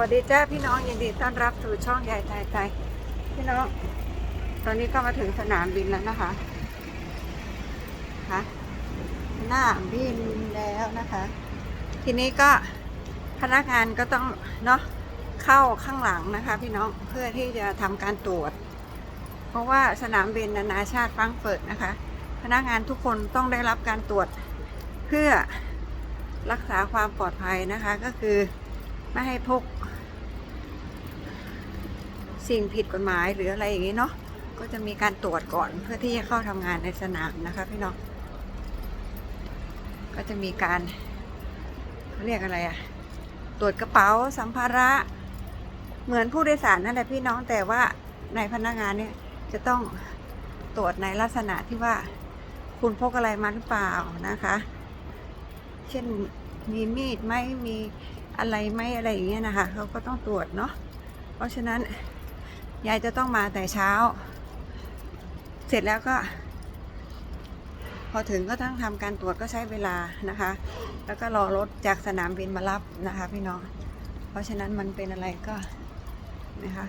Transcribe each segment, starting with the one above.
วัสดีจ้าพี่น้องยินดีต้อนรับสู่ช่องใหญ่ไทยไทยพี่น้อง ตอนนี้ก็มาถึงสนามบินแล้วนะคะคะหน้าบินแล้วนะคะ ทีนี้ก็พนักงานก็ต้องเนาะเข้าข้างหลังนะคะ พี่น้องเพื่อที่จะทำการตรวจ เพราะว่าสนามบินนานาชาติฟังเฟิร์ตนะคะ พนักงานทุกคนต้องได้รับการตรวจเพื่อรักษาความปลอดภัยนะคะก็คือ ไม่ให้พก สิ่งผิดกฎหมายหรืออะไรอย่างนี้เนาะก็จะมีการตรวจก่อนเพื่อที่จะเข้าทำงานในสนามนะคะพี่น้องก็จะมีการเขาเรียกอะไรอะตรวจกระเป๋าสัมภาระ เหมือนผู้โดยสารนั่นแหละพี่น้องแต่ว่าในพนักงานเนี่ยจะต้องตรวจในลักษณะที่ว่าคุณพกอะไรมาหรือเปล่านะคะ เช่นมีมีดไหมมี อะไรไหมอะไรอย่างเงี้ยนะคะเขาก็ต้องตรวจเนาะเพราะฉะนั้นยายจะต้องมาแต่เช้า เสร็จแล้วก็ พอถึงก็ต้องทำการตรวจก็ใช้เวลานะคะ แล้วก็รอรถจากสนามบินมารับนะคะ พี่น้องเพราะฉะนั้นมันเป็นอะไรก็นะคะ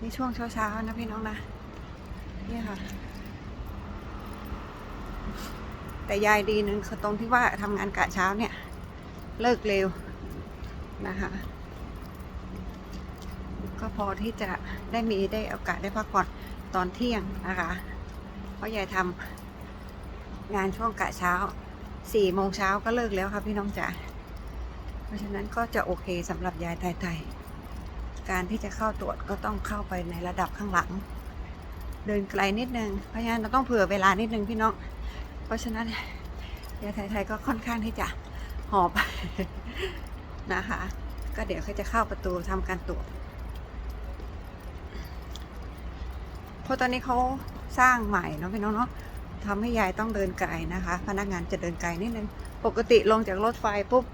นี่ช่วงเช้าๆนะพี่น้องนะนี่ค่ะ แต่ยายดีหนึ่งคือตรงที่ว่าทำงานกะเช้าเนี่ย เลิกเร็ว นะคะ ก็พอที่จะได้มีได้โอกาสได้พักผ่อนตอนเที่ยงนะคะ เพราะยายทำงานช่วงกะเช้าสี่โมงเช้าก็เลิกแล้วค่ะพี่น้องจ๋าเพราะฉะนั้นก็จะโอเคสำหรับยายไทยๆการที่จะเข้าตรวจก็ต้องเข้าไปในระดับข้างหลัง เดินไกลนิดนึงเพราะฉะนั้นเราต้องเผื่อเวลานิดนึงพี่น้อง เพราะฉะนั้นยายไทยๆก็ค่อนข้างที่จะหอบ นะคะ ก็เดี๋ยวเขาจะเข้าประตูทำการตรวจเพราะตอนนี้เขาสร้างใหม่เนาะพี่น้องเนาะทำให้ยายต้องเดินไกลนะคะ พนักงานจะเดินไกลนิดนึงปกติลงจากรถไฟปุ๊บ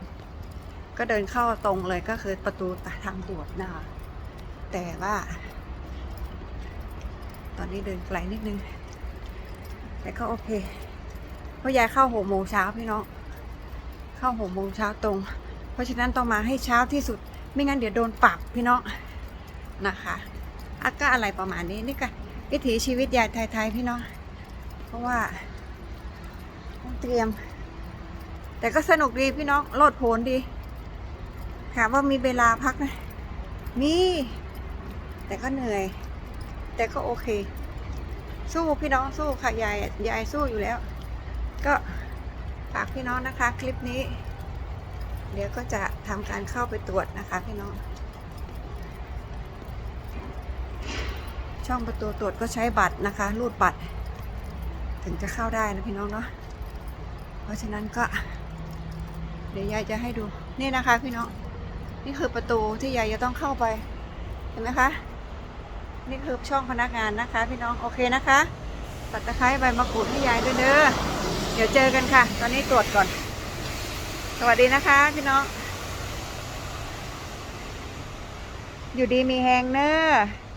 ก็เดินเข้าตรงเลยก็คือประตูทางตรวจนะคะ แต่ว่า ตอนนี้เดินไกลนิดนึง แต่ก็โอเคเพราะยายเข้าหกโมงเช้าพี่น้อง เข้าหกโมงเช้าตรง ราะฉะนั้นต้องมาให้เช้าที่สุด ไม่งั้นเดี๋ยวโดนปรับพี่น้องนะคะอาก็อะไรประมาณนี้นี่ก็วิถีชีวิตยายไทยๆพี่น้อง เพราะว่าต้องเตรียม แต่ก็สนุกดีพี่น้องโลดโผนดีถามว่ามีเวลาพักไหมมีแต่ก็เหนื่อย แต่ก็โอเค สู้พี่น้องสู้ค่ะยายยายสู้อยู่แล้ว ก็ฝากพี่น้องนะคะ คลิปนี้ เดี๋ยวก็จะทำการเข้าไปตรวจนะคะพี่น้อง ช่องประตูตรวจก็ใช้บัตรนะคะ รูดบัตร ถึงจะเข้าได้นะพี่น้องเนาะ เพราะฉะนั้นก็ เดี๋ยวยายจะให้ดู นี่นะคะพี่น้อง นี่คือประตูที่ยายจะต้องเข้าไป เห็นไหมคะ นี่คือช่องพนักงานนะคะ พี่น้อง โอเคนะคะ ตัดตะไคร้ใบมะกรูดให้ยายด้วยเด้อ เดี๋ยวเจอกันค่ะ ตอนนี้ตรวจก่อน สวัสดีนะคะพี่น้อง อยู่ดีมีแหงเนอะ